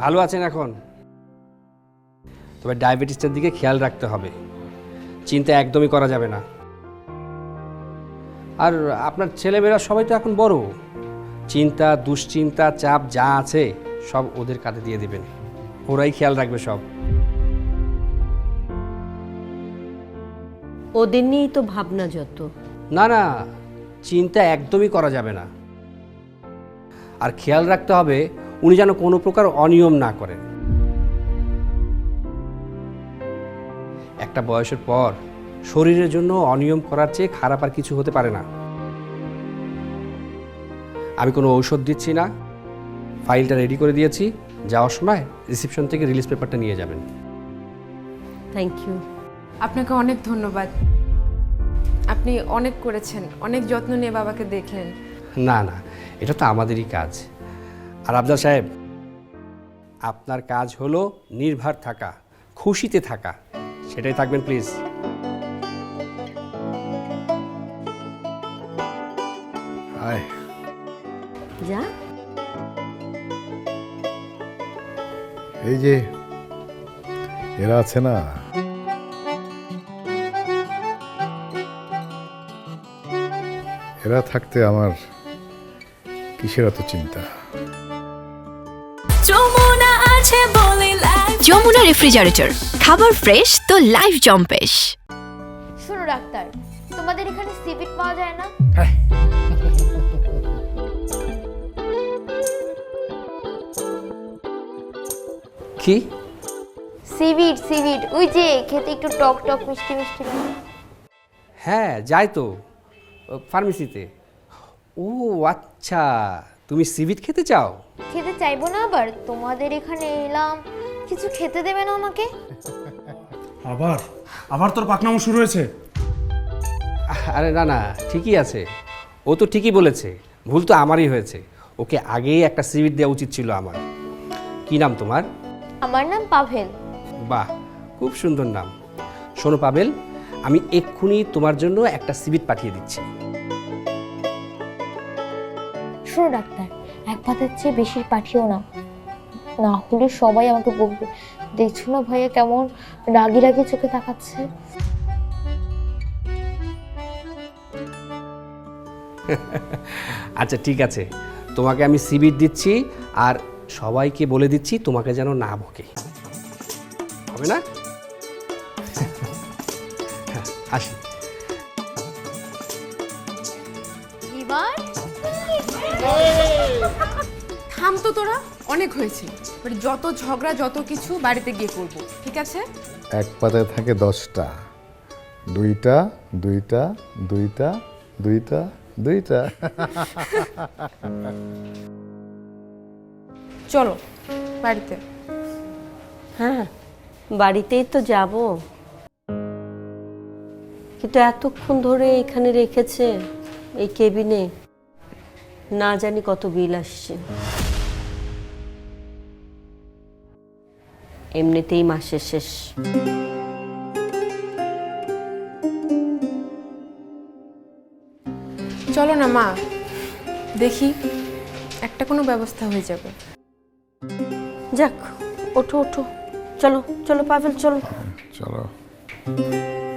ভালো আছেন এখন? তবে ডায়াবেটিসটার দিকে খেয়াল রাখতে হবে। চিন্তা একদমই করা যাবে না। আর আপনার ছেলেমেয়েরা সবাই তো এখন বড়। চিন্তা দুশ্চিন্তা চাপ যা আছে সব ওদের কাঁধে দিয়ে দিবেন। ওরাই খেয়াল রাখবে সব। ওদের নিয়েই তো ভাবনা যত। না না চিন্তা একদমই করা যাবে না। আর খেয়াল রাখতে হবে উনি যেন কোনো প্রকার অনিয়ম না করেন। একটা বয়সের পর শরীরের জন্য অনিয়ম করার চেয়ে খারাপ আর কিছু হতে পারে না। আমি কোনো ঔষধ দিচ্ছি না। ফাইলটা রেডি করে দিয়েছি। যাওয়ার সময় রিসিপশন থেকে রিলিজ পেপারটা নিয়ে যাবেন। থ্যাংক ইউ আপনাকে অনেক ধন্যবাদ। আপনি অনেক করেছেন। অনেক যত্ন নিয়ে বাবাকে দেখলেন। না না এটা তো আমাদেরই কাজ। আর আফজাল সাহেব আপনার কাজ হলো নির্ভর থাকা খুশিতে থাকা। সেটাই থাকবেন প্লিজ আয় যা। এই যে এরা আছে না? এরা থাকতে আমার কিসের এত চিন্তা? যমুনা আছে বলে লাইফ যমুনা রেফ্রিজারেটর খাবার ফ্রেশ তো লাইফ জম্পেশ শোনো ডাক্তার তোমাদের এখানে সিভিট পাওয়া যায় না? কি? সিভিট সিভিট ওই যে খেতে একটু টক টক মিষ্টি মিষ্টি লাগে। হ্যাঁ যাই তো ফার্মেসিতে ও আচ্ছা তুমি সিভিট খেতে চাও? খেতে চাইব না আবার তোমাদের এখানে এলাম। কিছু খেতে দেবে না আমাকে? আবার? আবার তোর পাকনামো শুরু হয়েছে? আরে না না ঠিকই আছে। ও তো ঠিকই বলেছে ভুল তো আমারই হয়েছে। ওকে আগেই একটা সিভিট দেওয়া উচিত ছিল আমার। কি নাম তোমার? আমার নাম পাভেল। বাহ খুব সুন্দর নাম। শোনো পাবেল আমি এক্ষুনি তোমার জন্য একটা সিভিট পাঠিয়ে দিচ্ছি। শোনো ডাক্তার এক পাতার চেয়ে বেশি পাঠিও না। না হলে সবাই আমাকে বলবে দেখছ না ভাইয়া কেমন রাগি রাগি চোখে তাকাচ্ছে? আচ্ছা ঠিক আছে। তোমাকে আমি সিভিট দিচ্ছি আর সবাইকে বলে দিচ্ছি তোমাকে যেন না বকে। হবে না? হ্যাঁ, আসি। এবার থাম তো তোরা অনেক হয়েছে। এবার যত ঝগড়া যত কিছু বাড়িতে গিয়ে করব ঠিক আছে? এক পাতায় থাকে দশটা। দুইটা দুইটা দুইটা দুইটা দুইটা। চলো বাড়িতে। হ্যাঁ বাড়িতেই তো যাব। কিন্তু এতক্ষণ ধরে এখানে রেখেছে এই কেবিনে। না জানি কত বিল আসছে। এমনিতেই মাসের শেষ। চলো না মা। দেখি একটা কোনো ব্যবস্থা হয়ে যাবে। যাক ওঠো ওঠো। চলো চলো পাভেল চলো। চলো।